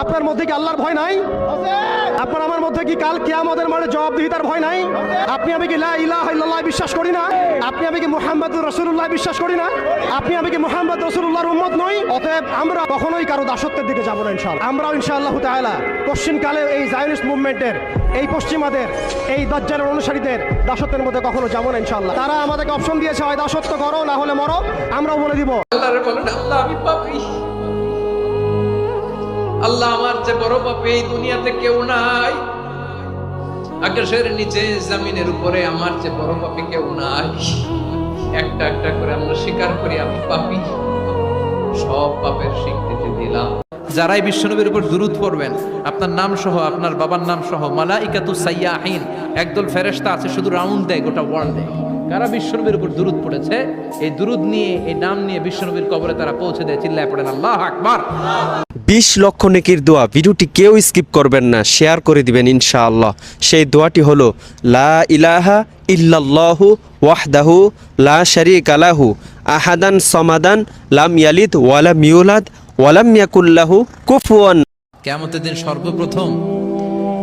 আপনার মধ্যে কি আল্লাহর ভয় নাই? আপনার আমার মধ্যে কি কাল কিয়ামতের মানে জবাবদিহিতার ভয় নাই? আপনি আমি কি লা ইলাহা ইল্লাল্লাহ বিশ্বাস করি না? আপনি আমি কি মুহাম্মদুর রসুল্লাহ বিশ্বাস করি না? আপনি আমি কি মুহাম্মদ রসুল্লাহর উম্মত নই? অতএব আমরা কখনোই কারও দাসত্বের দিকে যাব না ইনশাআল্লাহ। আমরাও ইনশাআল্লাহ তাআলা পশ্চিমকালে এই জায়নিস্ট মুভমেন্টের এই পশ্চিমাদের, এই দাজ্জালের অনুসারীদের দাসত্বের মধ্যে কখনো যাব না ইনশাআল্লাহ। তারা আমাদেরকে অপশন দিয়েছে হয় দাসত্ব করো, না হলে মরো। আমরাও বলে দিব। আল্লাহ, আমি আল্লাহ আমার যে বড় পাপী, এই দুনিয়াতে কেউ নাই। আকাশের নিচে, জমিনের উপরে আমার যে বড় পাপী কেউ নাই। একটা একটা করে আমরা স্বীকার করি, আমি পাপী। সব পাপের স্বীকৃতি দিলাম। যারাই বিশ্বনবীর উপর দুরুদ পড়বেন, আপনার নাম সহ, আপনার বাবার নাম সহ, মালাইকাতু সাইয়াহিন, একদল ফেরেশতা আছে, শুধু রাউন্ড দেয়, গোটা ওয়ার্ল্ডে কারা বিশ্বনবীর উপর দুরুদ পড়েছে এই দুরুদ নিয়ে এই নাম নিয়ে বিশ্বনবীর কবরে তারা পৌঁছে দেয় চিল্লায় পড়েন আল্লাহ আকবার! বিশ লক্ষ নেকির দোয়া ভিডিওটি কেউ স্কিপ করবেন না শেয়ার করে দিবেন ইনশাআল্লাহ। সেই দোয়াটি হলো লা ইলাহা ইল্লাল্লাহু ওয়াহদাহু লা শারীকা লাহু আহাদান সমাদান লাম ইয়ালিদ ওয়ালাম ইউলাদ ওয়ালাম ইয়াকুল্লাহু কুফুয়ান। কেমতের দিন সর্বপ্রথম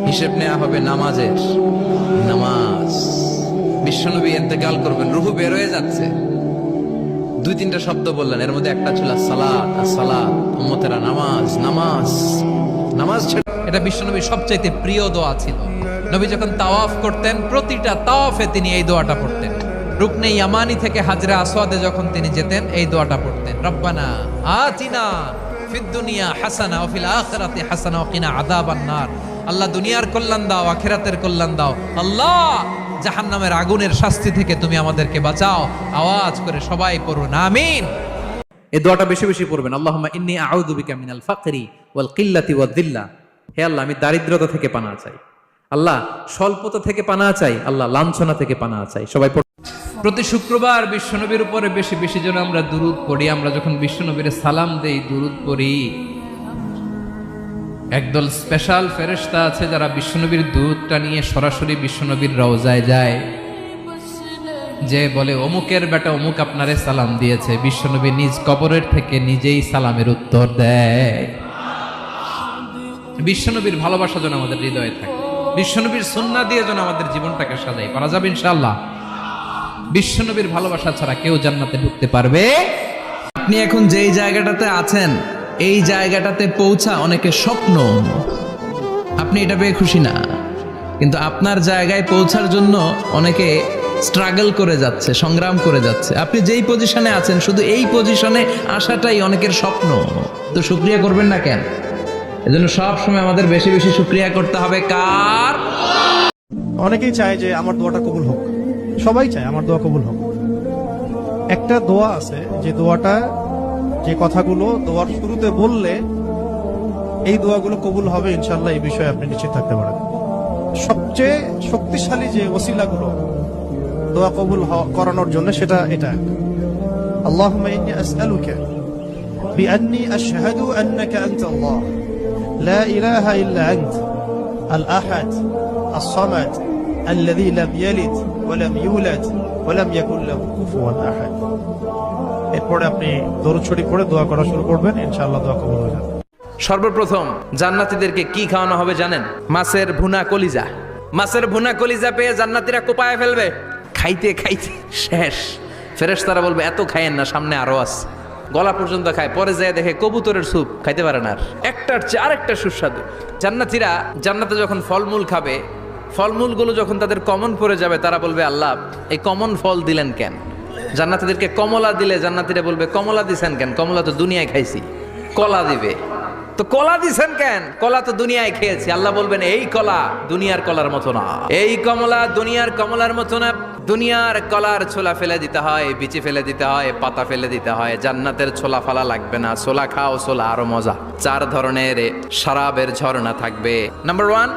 হিসেব নেওয়া হবে নামাজের। নামাজ বিশ্বনবী এতেকাল করবেন, রুহু বের হয়ে যাচ্ছে। দুই, তিনটা শব্দ বললেন, এর মধ্যে একটা ছিল সালাত সালাত, উম্মতেরা নামাজ নামাজ নামাজ এটা বিশ্বনবীর সবচাইতে প্রিয় দোয়া ছিল। নবী যখন তাওয়াফ করতেন, প্রতিটা তাওয়াফে তিনি এই দোয়াটা পড়তেন। রুকনে ইয়ামানি থেকে হাজরা আসওয়াদে যখন তিনি যেতেন, এই দোয়াটা পড়তেন, রব্বানা আতিনা ফিদ দুনিয়া হাসানা ও ফিল আখিরাতি হাসানা ও কিনা আযাবান নার। আল্লাহ দুনিয়ার কল্যাণ দাও, আখিরাতের কল্যাণ দাও। আল্লাহ জাহান্নামের আগুনের শাস্তি থেকে তুমি আমাদেরকে বাঁচাও। আওয়াজ করে সবাই পড়ুন আমিন। এই দোয়াটা বেশি বেশি পড়বেন। আল্লাহুম্মা ইন্নী আউযু বিকা মিনাল ফাকরি ওয়াল কিল্লাতি ওয়াদ দিল্লা। হে আল্লাহ আমি দারিদ্রতা থেকে পানা চাই। আল্লাহ স্বল্পতা থেকে পানা চাই। আল্লাহ লাঞ্ছনা থেকে পানা চাই। সবাই প্রতি শুক্রবার বিশ্বনবীর উপরে বেশি বেশি যেন আমরা দুরুদ পড়ি। আমরা যখন বিশ্বনবীর সালাম দেই দুরুদ পড়ি। একদল স্পেশাল ফেরেশতা আছে যারা বিশ্বনবীর দুধটা নিয়ে সরাসরি বিশ্বনবীর রওজায় যায়। যে বলে, অমুকের বেটা অমুক আপনারে সালাম দিয়েছে বিশ্বনবী নিজ কবরের থেকে নিজেই সালামের উত্তর দেয়। বিশ্বনবীর ভালোবাসা যেন আমাদের হৃদয়ে থাকে। বিশ্বনবীর সুন্না দিয়ে যেন আমাদের জীবনটাকে সাজাই পারা যাবে ইনশাআল্লাহ। বিশ্বনবীর ভালোবাসা ছাড়া কেউ জান্নাতে ঢুকতে পারবে? আপনি এখন যেই জায়গাটাতে আছেন এই জায়গাটাতে পৌঁছা অনেকের স্বপ্ন। আপনি এটা পেয়ে খুশি না। কিন্তু আপনার জায়গায় পৌঁছার জন্য অনেকে স্ট্রাগল করে যাচ্ছে, সংগ্রাম করে যাচ্ছে। আপনি যেই পজিশনে আছেন, শুধু এই পজিশনে আসাটাই অনেকের স্বপ্ন। তো শুক্রিয়া করবেন না কেন? এজন্য সব সময় আমাদের বেশি বেশি শুক্রিয়া করতে হবে। কার? অনেকেই চায় যে আমার দোয়াটা কবুল হোক। সবাই চায় আমার দোয়া কবুল হোক। একটা দোয়া আছে, যে দোয়াটা যে কথাগুলো দোয়ার শুরুতে বললে এই দোয়াগুলো কবুল হবে ইনশাল্লাহ এই বিষয়ে আপনি নিশ্চিত থাকতে পারেন সবচেয়ে শক্তিশালী যে ওসিলাগুলো দোয়া কবুল হ- করানোর জন্য সেটা এটা اللهم إني أسألك بأني أشهد أنك أنت الله لا إله إلا أنت الأحد الصمد الذي لم يلد ওয়ালাম ইউলাদ ওয়ালাম ইয়াকুল্লাহ কুফুয়ান আহাদ এরপর আপনি দরুদ শরীফ পড়ে দোয়া করা শুরু করবেন, ইনশাআল্লাহ দোয়া কবুল হয়ে যাবে। সর্বপ্রথম জান্নাতীদেরকে কি খাওয়ানো হবে জানেন? মাছের ভুনা কলিজা। মাছের ভুনা কলিজা পেয়ে জান্নাতীরা কোপায় ফেলবে। খাইতে খাইতে শেষ। ফেরেশ তারা বলবে, এত খায়েন না, সামনে আরও আছে। গলা পর্যন্ত খায়, পরে যায় দেখে কবুতরের স্যুপ খাইতে পারে না আর। একটার চেয়ে আরেকটা সুস্বাদু। জান্নাতিরা জান্নাতে যখন ফলমূল খাবে ফলমূলগুলো যখন তাদের কমন পড়ে যাবে, তারা বলবে, আল্লাহ, এই কমন ফল দিলেন কেন? জান্নাতীদেরকে কমলা দিলে জান্নাতীরা বলবে, কমলা দিছেন কেন? কমলা তো দুনিয়ায় খাইছি। কলা দিবে। তো কলা দিছেন কেন? কলা তো দুনিয়ায় খেয়েছি। আল্লাহ বলবেন, এই কলা দুনিয়ার কলার মতো না। এই কমলা দুনিয়ার কমলার মতো না। দুনিয়ার কলার ছোলা ফেলে দিতে হয়, বিচি ফেলে দিতে হয়, পাতা ফেলে দিতে হয়। জান্নাতের ছোলা ফালা লাগবে না। ছোলা খাও, ছোলা আরও মজা। চার ধরনের শরাবের ঝর্ণা থাকবে। নাম্বার ওয়ান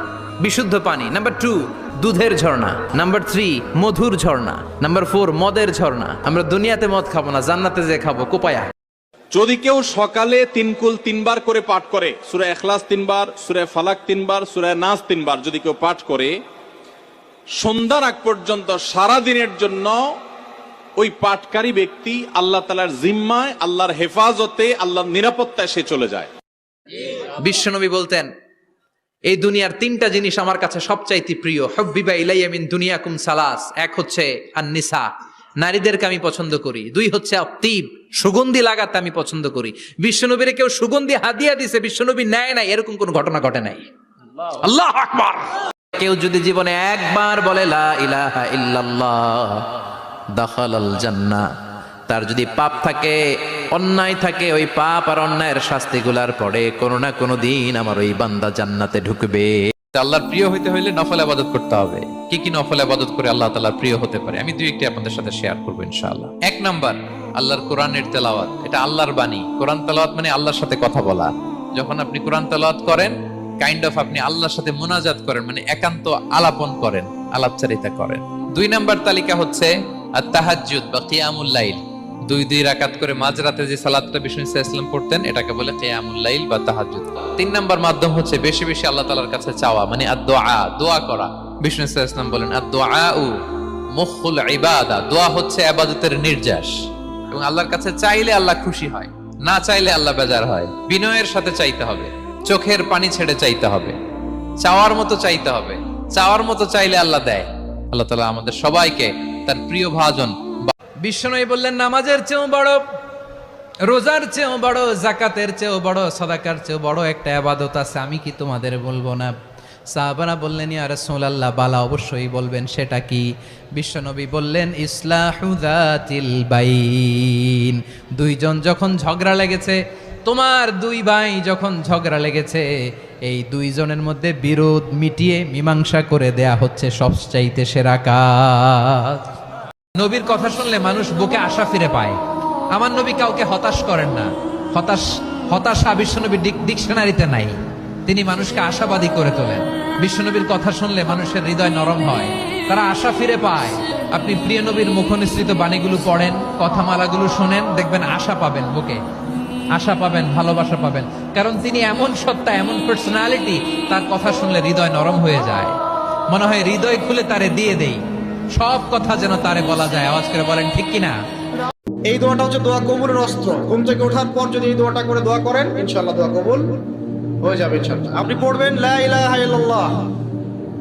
বিশুদ্ধ পানি। নাম্বার টু দুধের ঝর্ণা। নাম্বার থ্রি মধুর ঝর্ণা। নাম্বার ফোর মদের ঝর্ণা। আমরা দুনিয়াতে মদ খাব না জান্নাতে যে খাব কোপায়া। যদি কেউ সকালে তিনকুল তিনবার করে পাঠ করে সুরে এখলাস তিনবার সুরে ফালাক তিনবার সুরা নাস তিনবার যদি কেউ পাঠ করে সন্ধ্যার আগ পর্যন্ত সারা দিনের জন্য ওই পাঠকারী ব্যক্তি আল্লাহ তালার জিম্মায় আল্লাহর হেফাজতে আল্লাহর নিরাপত্তায় সে চলে যায়। বিশ্বনবী বলতেন এই দুনিয়ার তিনটা জিনিস আমার কাছে সবচাইতে প্রিয়। হব্বিবা ইলাইয়ামিন দুনিয়া কুম সালাস। এক হচ্ছে আন্নিসা। নারীদেরকে আমি পছন্দ করি। দুই হচ্ছে অতীব। সুগন্ধি লাগাতে আমি পছন্দ করি। বিশ্বনবীরে কেউ সুগন্ধি হাদিয়া দিছে, বিশ্বনবী নেয় নাই, এরকম কোন ঘটনা ঘটে নাই। আল্লাহ আকবার! কেউ যদি জীবনে একবার বলে, লা ইলাহা ইল্লাল্লাহ, দাখালাল জান্নাহ তার যদি পাপ থাকে, অন্যায় থাকে, ওই পাপ আর অন্যায়ের শাস্তিগুলার পরে কোনো না কোনো দিন আমার ওই বান্দা জান্নাতে ঢুকবে। আল্লাহর প্রিয় হইতে হইলে নফল আবাদত করতে হবে। কি কি নফল আবাদত করে আল্লাহ তাআলার প্রিয় হতে পারে? আমি দুই একটি আপনাদের সাথে শেয়ার করব ইনশাআল্লাহ। এক নাম্বার, আল্লাহর কোরআনের তেলাওয়াত। এটা আল্লাহর বাণী। কোরআন তেলাওয়াত মানে আল্লাহর সাথে কথা বলা। যখন আপনি কোরআন তেলাওয়াত করেন কাইন্ড অফ আপনি আল্লাহর সাথে মোনাজাত করেন মানে একান্ত আলাপন করেন, আলাপচারিতা করেন। দুই নাম্বার তালিকা হচ্ছে আর তাহাজ্জুদ বা কিয়ামুল লাইল। দুই দুই রাকাত করে মাঝরাতে যে সালাতটা বিষ্ণু ইসলাম পড়তেন, এটাকে বলে কিয়ামুল লাইল বা তাহাজ্জুদ। তিন নম্বর মাধ্যম হচ্ছে বেশি বেশি আল্লাহ তাআলার কাছে চাওয়া মানে আদ-দুআ দোয়া করা। বিষ্ণু ইসলাম বলেন আদ-দুআ মুখুল ইবাদা দোয়া হচ্ছে ইবাদতের নির্যাস। এবং আল্লাহর কাছে চাইলে আল্লাহ খুশি হয়, না চাইলে আল্লাহ বেজার হয়। বিনয়ের সাথে চাইতে হবে, চোখের পানি ছেড়ে চাইতে হবে, চাওয়ার মতো চাইতে হবে, চাওয়ার মতো চাইলে আল্লাহ দেয়। আল্লাহ তাআলা আমাদের সবাইকে তার প্রিয় ভাজন বিশ্বনবী বললেন, নামাজের চেয়েও বড়, রোজার চেয়েও বড় জাকাতের চেয়েও বড়, সদাকার চেয়েও বড় একটা আবাদত আছে, আমি কি তোমাদের বলব না? সাহাবারা বললেন, ইয়া রাসূলুল্লাহ, বালা অবশ্যই বলবেন, সেটা কি? বিশ্বনবী বললেন ইসলাহুদাতিল বাইন। দুইজন যখন ঝগড়া লেগেছে, তোমার দুই ভাই যখন ঝগড়া লেগেছে, এই দুইজনের মধ্যে বিরোধ মিটিয়ে মীমাংসা করে দেয়া হচ্ছে সবচাইতে সেরা কাজ। নবীর কথা শুনলে মানুষ বুকে আশা ফিরে পায়। আমার নবী কাউকে হতাশ করেন না। হতাশ, হতাশা বিশ্বনবীর ডিকশনারিতে নাই। তিনি মানুষকে আশাবাদী করে তোলেন। বিশ্বনবীর কথা শুনলে মানুষের হৃদয় নরম হয়। তারা আশা ফিরে পায়। আপনি প্রিয় নবীর মুখনিসৃত বাণীগুলো পড়েন, কথামালাগুলো শোনেন, দেখবেন আশা পাবেন বুকে। আশা পাবেন, ভালোবাসা পাবেন। কারণ তিনি এমন সত্তা, এমন পার্সোনালিটি তার কথা শুনলে হৃদয় নরম হয়ে যায়। মনে হয় হৃদয় খুলে তারে দিয়ে দেই। সব কথা যেন তারে বলা যায়। আওয়াজ করে বলেন, ঠিক কিনা? এই দোয়াটা হচ্ছে দোয়া কবুলের অস্ত্র। ঘুম থেকে ওঠার পর যদি এই দোয়াটা করে দোয়া করেন, ইনশাআল্লাহ দোয়া কবুল হয়ে যাবে, ইনশাআল্লাহ। আপনি পড়বেন, লা ইলাহা ইল্লাল্লাহ,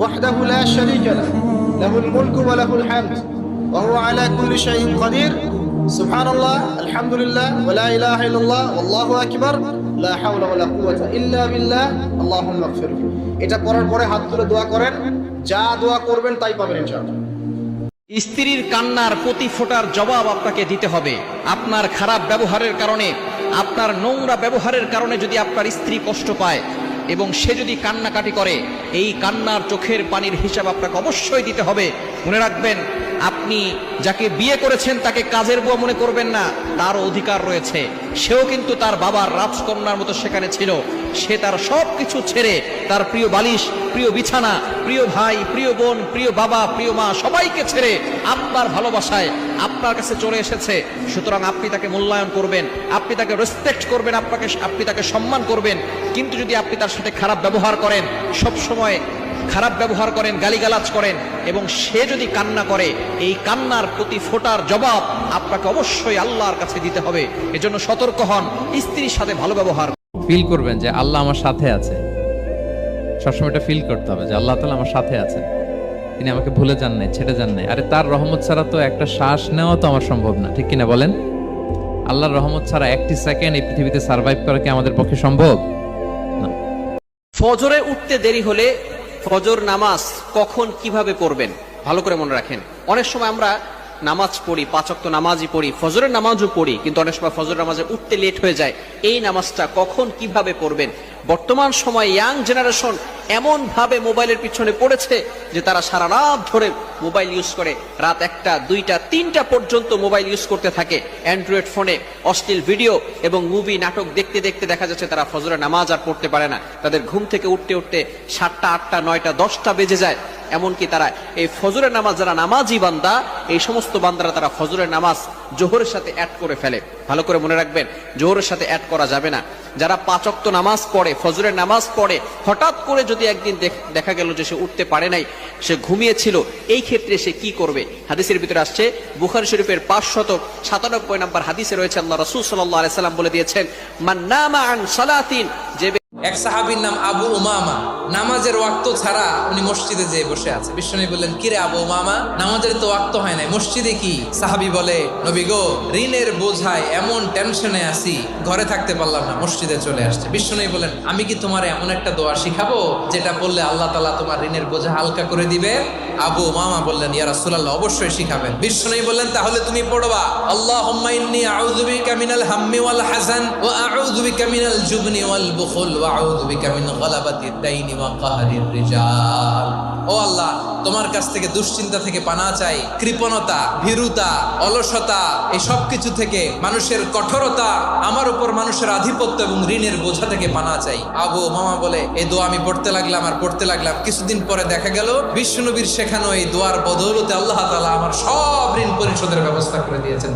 ওয়াহদাহু লা শারীকা লাহ, লাহুল মুলকু ওয়া লাহুল হামদ, ওয়া হুয়া আলা কুল্লি শাইইন কাদির সুবহানাল্লাহ, আলহামদুলিল্লাহ, ওয়া লা ইলাহা ইল্লাল্লাহ, আল্লাহু আকবার, লা হাওলা ওয়া লা কুওয়াতা ইল্লা বিল্লাহ, আল্লাহুম্মা ইগফিরলি এটা পড়ার পরে হাত তুলে দোয়া করেন, যা দোয়া করবেন তাই পাবেন, ইনশাআল্লাহ। স্ত্রীর কান্নার প্রতি ফোটার জবাব আপনাকে দিতে হবে। আপনার খারাপ ব্যবহারের কারণে, আপনার নোংরা ব্যবহারের কারণে যদি আপনার স্ত্রী কষ্ট পায় এবং সে যদি কান্নাকাটি করে, এই কান্নার চোখের পানির হিসাব আপনাকে অবশ্যই দিতে হবে। মনে রাখবেন আপনি যাকে বিয়ে করেছেন তাকে কাজের বুয়া মনে করবেন না, তারও অধিকার রয়েছে। সেও কিন্তু তার বাবার রাজকন্যার মতো সেখানে ছিল। সে তার সব কিছু ছেড়ে তার প্রিয় বালিশ, প্রিয় বিছানা, প্রিয় ভাই, প্রিয় বোন, প্রিয় বাবা, প্রিয় মা সবাইকে ছেড়ে আপনার ভালোবাসায় আপনার কাছে চলে এসেছে। সুতরাং আপনি তাকে মূল্যায়ন করবেন, আপনি তাকে রেসপেক্ট করবেন, আপনাকে, আপনি তাকে সম্মান করবেন। কিন্তু যদি আপনি তার সাথে খারাপ ব্যবহার করেন সব সময় খারাপ ব্যবহার করেন গালিগালাজ করেন এবং সে যদি কান্না করে এই কান্নার প্রতি ফোটার জবাব আপনাকে অবশ্যই আল্লাহর কাছে দিতে হবে। এজন্য সতর্ক হন স্ত্রীর সাথে ভালো ব্যবহার ফিল করবেন যে আল্লাহ আমার সাথে আছে। সবসময় এটা ফিল করতে হবে যে আল্লাহ তালা আমার সাথে আছেন। তিনি আমাকে ভুলে যান নাই ছেড়ে যান নাই। আরে তার রহমত ছাড়া তো একটা শ্বাস নেওয়া তো আমার সম্ভব না। ঠিক কিনা বলেন? আল্লাহর রহমত ছাড়া একটি সেকেন্ড এই পৃথিবীতে সার্ভাইভ করা কি আমাদের পক্ষে সম্ভব? না। ফজরে উঠতে দেরি হলে ফজর নামাজ কখন কীভাবে পড়বেন? ভালো করে মনে রাখেন। অনেক সময় আমরা নামাজ পড়ি পাঁচক্ত নামাজই পড়ি, ফজরের নামাজও পড়ি, কিন্তু অনেক সময় ফজর নামাজে উঠতে লেট হয়ে যায়। এই নামাজটা কখন কীভাবে পড়বেন? বর্তমান সময় ইয়াং জেনারেশন এমন ভাবে মোবাইলের পিছনে পড়েছে যে তারা সারা রাত ধরে মোবাইল ইউজ করে। রাত একটা, দুইটা, তিনটা পর্যন্ত মোবাইল ইউজ করতে থাকে। অ্যান্ড্রয়েড ফোনে অশ্লীল ভিডিও এবং মুভি, নাটক দেখতে দেখতে দেখা যাচ্ছে তারা ফজরের নামাজ আর পড়তে পারে না। তাদের ঘুম থেকে উঠতে উঠতে সাতটা, আটটা, নয়টা, দশটা বেজে যায়। এমনকি তারা এই ফজরের নামাজ, যারা নামাজি বান্দা, এই সমস্ত বান্দারা তারা ফজরের নামাজ জোহরের সাথে অ্যাড করে ফেলে। ভালো করে মনে রাখবেন, জোহরের সাথে অ্যাড করা যাবে না। যারা পাঁচক্ত নামাজ পড়ে ফজরের নামাজ পড়ে, হঠাৎ করে যদি একদিন দেখা গেল যে সে উঠতে পারে নাই, সে ঘুমিয়েছিল, এই ক্ষেত্রে সে কি করবে? হাদিসের ভিতরে আসছে, বুখারি শরীফের পাঁচশত সাতানব্বই নম্বর হাদিসে রয়েছে, আল্লাহ রসুল সাল্লাহ আলাইসাল্লাম বলে দিয়েছেন মান্নামা আন সালাতিন যে এক সাহাবির নাম আবু উমামা। নামাজের ওয়াক্ত ছাড়া উনি মসজিদে যেয়ে বসে আছে। বিশ্বনবী বললেন, কিরে আবু মামা নামাজের তো ওয়াক্ত হয় নাই। মসজিদে কি? সাহাবী বলে, নবী গো, ঋণের বোঝায় এমন টেনশনে আছি, ঘরে থাকতে পারলাম না, মসজিদে চলে আসছে। বিশ্বনবী বলেন আমি কি তোমার এমন একটা দোয়া শিখাবো, যেটা বললে আল্লাহ তালা তোমার ঋণের বোঝা হালকা করে দিবে? আবু মামা বললেন, ইয়া রাসূলুল্লাহ, অবশ্যই শিখাবেন। বিশ্বনবী বললেন, তাহলে তুমি পড়বা আল্লাহ ইন্নী আউযু বিকা মিনাল হাম্মি ওয়াল হাযান, ওয়া আউযু বিকা মিনাল জুবনি ওয়াল বুখল, ওয়া আউযু বিকা মিন গলাবাতি দাইনি তোমার কাছ থেকে দুশ্চিন্তা থেকে পানা চাই, কৃপণতা, ভীরুতা, অলসতা, এই থেকে মানুষের কঠোরতা, আমার উপর মানুষের আধিপত্য এবং ঋণের বোঝা থেকে পানা চাই। আবু মামা বলে এই দোয়া আমি পড়তে লাগলাম আর পড়তে লাগলাম। কিছুদিন পরে দেখা গেল বিষ্ণুনবীর শেখানো এই দোয়ার বদৌলতে আল্লাহ তাআলা আমার সব ঋণ পরিশোধের ব্যবস্থা করে দিয়েছেন।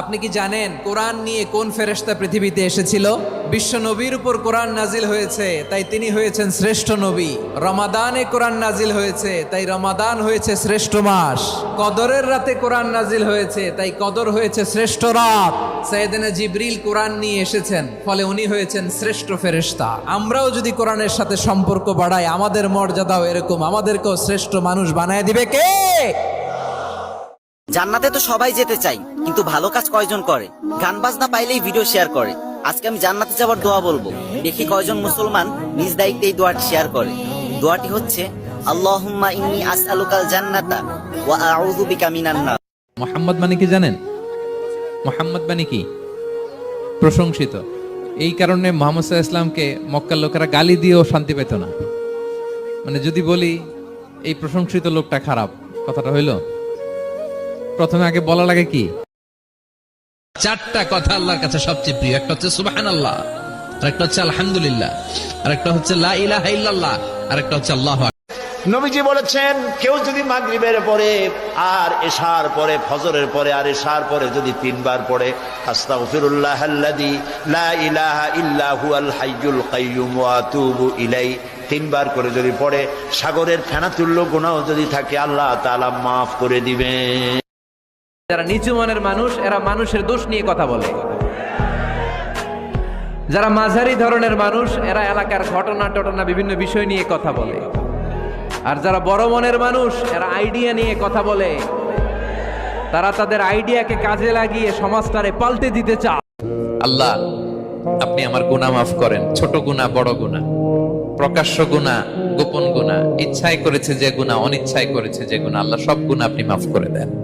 আপনি কি জানেন কোরআন নিয়ে কোন ফেরেশতা পৃথিবীতে এসেছিল? বিশ্ব নবীর উপর কোরআন নাজিল হয়েছে, তাই তিনি হয়েছেন শ্রেষ্ঠ নবী। রমাদানে কোরআন নাজিল হয়েছে, তাই রমাদান হয়েছে শ্রেষ্ঠ মাস। কদরের রাতে কোরআন নাজিল হয়েছে, তাই কদর হয়েছে শ্রেষ্ঠ রাত। সাইয়েদনা জিবরিল কোরআন নিয়ে এসেছেন, ফলে উনি হয়েছেন শ্রেষ্ঠ ফেরেশতা। আমরাও যদি কোরআনের সাথে সম্পর্ক বাড়াই, আমাদের মর্যাদাও এরকম, আমাদেরকেও শ্রেষ্ঠ মানুষ বানায় দিবে কে? জান্নাতে তো সবাই যেতে চাই, কিন্তু ভালো কাজ কয়জন করে? গান বাজনা পাইলেই ভিডিও শেয়ার করে। আজকে আমি জান্নাতে যাওয়ার দোয়া বলব। দেখি কয়জন মুসলমান নিজ দায়িত্বে এই দোয়াটি শেয়ার করে। দোয়াটি হচ্ছে, আল্লাহুম্মা ইন্নী আসআলুকাল জান্নাতা ওয়া আউযু বিকা মিনান নার। মোহাম্মদ মানে কি জানেন? মোহাম্মদ মানে কি? প্রশংসিত। এই কারণে মোহাম্মদ ইসলামকে মক্কার লোকেরা গালি দিয়েও শান্তি পেত না। মানে যদি বলি, এই প্রশংসিত লোকটা খারাপ, কথাটা হইল? প্রথমে আগে বলা লাগে কি? চারটা কথা আল্লাহর কাছে সবচেয়ে প্রিয়। একটা হচ্ছে সুবাহান আল্লাহ আর একটা হচ্ছে আলহামদুলিল্লাহ আর একটা হচ্ছে লা ইলাহা ইল্লাল্লাহ আর একটা হচ্ছে আল্লাহ নবীজি বলেছেন কেউ যদি মাগরিবের পরে আর এশার পরে ফজরের পরে আর এশার পরে যদি তিনবার পড়ে আস্তাগফিরুল্লাহ আল্লাযী লা ইলাহা ইল্লা হুয়াল হাইয়ুল কাইয়্যুম ওয়া আতুবু ইলাই তিনবার করে যদি পড়ে সাগরের ফেনাতুল্য গুনাহ যদি থাকে আল্লাহ তাআলা মাফ করে দিবেন। যারা নিচু মনের মানুষ, এরা মানুষের দোষ নিয়ে কথা বলে। যারা মাঝারি ধরনের মানুষ, এরা এলাকার ঘটনা টটনা বিভিন্ন বিষয় নিয়ে কথা বলে। আর যারা বড় মনের মানুষ, এরা আইডিয়া নিয়ে কথা বলে। তারা তাদের আইডিয়াকে কাজে লাগিয়ে সমাজটারে পাল্টে দিতে চায়। আল্লাহ, আপনি আমার গুনাহ মাফ করেন। ছোট গুনাহ, বড় গুনাহ। প্রকাশ্য গুনাহ, গোপন গুনাহ। ইচ্ছায় করেছে যে গুনাহ, অনিচ্ছায় করেছে যে গুনাহ। আল্লাহ সব গুনাহ আপনি মাফ করে দেন।